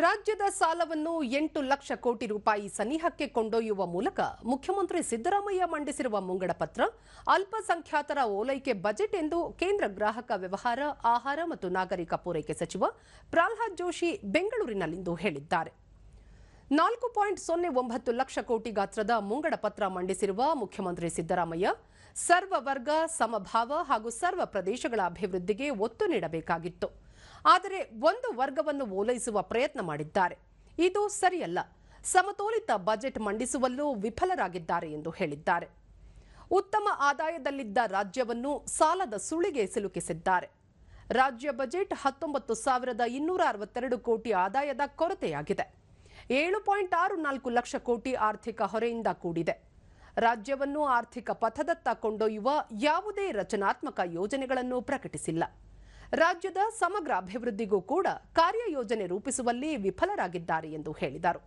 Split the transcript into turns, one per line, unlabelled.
ರಾಜ್ಯದ ಸಾಲವನ್ನು ಎಂಟು ಲಕ್ಷ ಕೋಟಿ ರೂಪಾಯಿ ಸನಿಹಕ್ಕೆ ಕೊಂಡೊಯ್ಯುವ ಮೂಲಕ ಮುಖ್ಯಮಂತ್ರಿ ಸಿದ್ದರಾಮಯ್ಯ ಮಂಡಿಸಿರುವ ಮುಂಗಡ ಪತ್ರ, ಅಲ್ಪಸಂಖ್ಯಾತರ ಓಲೈಕೆ ಬಜೆಟ್ ಎಂದು ಕೇಂದ್ರ ಗ್ರಾಹಕ ವ್ಯವಹಾರ, ಆಹಾರ ಮತ್ತು ನಾಗರಿಕ ಪೂರೈಕೆ ಸಚಿವ ಪ್ರಹ್ಲಾದ್ ಜೋಶಿ ಬೆಂಗಳೂರಿನಲ್ಲಿಂದು ಹೇಳಿದ್ದಾರೆ. ನಾಲ್ಕು ಪಾಯಿಂಟ್ ಸೊನ್ನೆ ಒಂಬತ್ತು ಲಕ್ಷ ಕೋಟಿ ಗಾತ್ರದ ಮುಂಗಡ ಪತ್ರ ಮಂಡಿಸಿರುವ ಮುಖ್ಯಮಂತ್ರಿ ಸಿದ್ದರಾಮಯ್ಯ ಸರ್ವ ವರ್ಗ, ಸಮಭಾವ ಹಾಗೂ ಸರ್ವ ಪ್ರದೇಶಗಳ ಅಭಿವೃದ್ಧಿಗೆ ಒತ್ತು ನೀಡಬೇಕಾಗಿತ್ತು. ಆದರೆ ಒಂದು ವರ್ಗವನ್ನು ಓಲೈಸುವ ಪ್ರಯತ್ನ ಮಾಡಿದ್ದಾರೆ. ಇದು ಸರಿಯಲ್ಲ. ಸಮತೋಲಿತ ಬಜೆಟ್ ಮಂಡಿಸುವಲ್ಲೂ ವಿಫಲರಾಗಿದ್ದಾರೆ ಎಂದು ಹೇಳಿದ್ದಾರೆ. ಉತ್ತಮ ಆದಾಯದಲ್ಲಿದ್ದ ರಾಜ್ಯವನ್ನು ಸಾಲದ ಸುಳಿಗೆ ಸಿಲುಕಿಸಿದ್ದಾರೆ. ರಾಜ್ಯ ಬಜೆಟ್ ಹತ್ತೊಂಬತ್ತು ಸಾವಿರದ ಇನ್ನೂರ ಅರವತ್ತೆರಡು ಕೋಟಿ ಆದಾಯದ ಕೊರತೆಯಾಗಿದೆ. ಏಳು ಪಾಯಿಂಟ್ ಆರು ನಾಲ್ಕು ಲಕ್ಷ ಕೋಟಿ ಆರ್ಥಿಕ ಹೊರೆಯಿಂದ ಕೂಡಿದೆ. ರಾಜ್ಯವನ್ನು ಆರ್ಥಿಕ ಪಥದತ್ತ ಕೊಂಡೊಯ್ಯುವ ಯಾವುದೇ ರಚನಾತ್ಮಕ ಯೋಜನೆಗಳನ್ನು ಪ್ರಕಟಿಸಿಲ್ಲ. ರಾಜ್ಯದ ಸಮಗ್ರ ಅಭಿವೃದ್ಧಿಗೂ ಕೂಡ ಕಾರ್ಯಯೋಜನೆ ರೂಪಿಸುವಲ್ಲಿ ವಿಫಲರಾಗಿದ್ದಾರೆ ಎಂದು ಹೇಳಿದರು.